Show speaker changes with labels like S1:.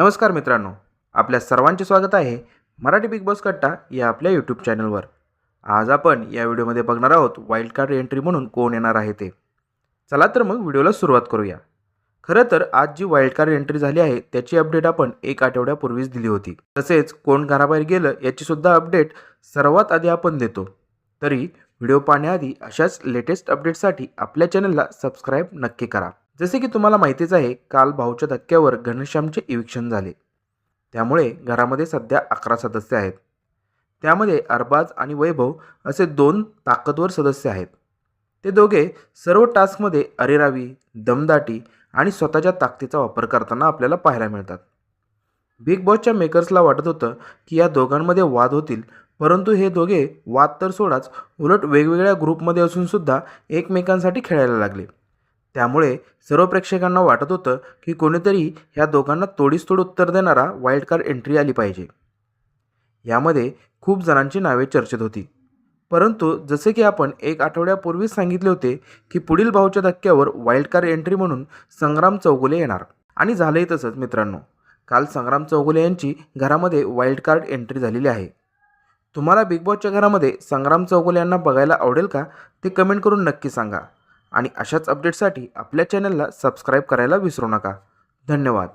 S1: नमस्कार मित्रांनो आपल्या सर्वांचे स्वागत आहे मराठी बिग बॉस कट्टा या आपल्या यूट्यूब चॅनलवर आज आपण या व्हिडिओमध्ये बघणार आहोत वाईल्ड कार्ड एंट्री म्हणून कोण येणार आहे ते. चला तर मग व्हिडिओला सुरुवात करूया. खरं तर आज जी वाईल्ड कार्ड एंट्री झाली आहे त्याची अपडेट आपण एक आठवड्यापूर्वीच दिली होती. तसेच कोण घराबाहेर गेलं याचीसुद्धा अपडेट सर्वात आधी आपण देतो. तरी व्हिडिओ पाहण्याआधी अशाच लेटेस्ट अपडेटसाठी आपल्या चॅनलला सबस्क्राईब नक्की करा. जसे की तुम्हाला माहितीच आहे काल भाऊच्या धक्क्यावर घनश्यामचे इविक्षण झाले. त्यामुळे घरामध्ये सध्या अकरा सदस्य आहेत. त्यामध्ये अरबाज आणि वैभव असे दोन ताकदवर सदस्य आहेत. ते दोघे सर्व टास्कमध्ये अरेरावी दमदाटी आणि स्वतःच्या ताकदीचा वापर करताना आपल्याला पाहायला मिळतात. बिग बॉसच्या मेकर्सला वाटत होतं की या दोघांमध्ये वाद होतील परंतु हे दोघे वाद तर सोडाच उलट वेगवेगळ्या ग्रुपमध्ये असूनसुद्धा एकमेकांसाठी खेळायला लागले. त्यामुळे सर्व प्रेक्षकांना वाटत होतं की कोणीतरी ह्या दोघांना तोडीस तोड उत्तर देणारा वाईल्ड कार्ड एंट्री आली पाहिजे. यामध्ये खूप जणांची नावे चर्चेत होती. परंतु जसे की आपण एक आठवड्यापूर्वीच सांगितले होते की पुढील भाऊच्या धक्क्यावर वाईल्ड कार्ड एंट्री म्हणून संग्राम चौगुले येणार. आणि झालंही तसंच मित्रांनो. काल संग्राम चौगुले यांची घरामध्ये वाईल्ड कार्ड एंट्री झालेली आहे. तुम्हाला बिग बॉसच्या घरामध्ये संग्राम चौगुले यांना बघायला आवडेल का? ते कमेंट करून नक्की सांगा. आणि अशाच अपडेटसाठी आपल्या चॅनलला सबस्क्राईब करायला विसरू नका. धन्यवाद.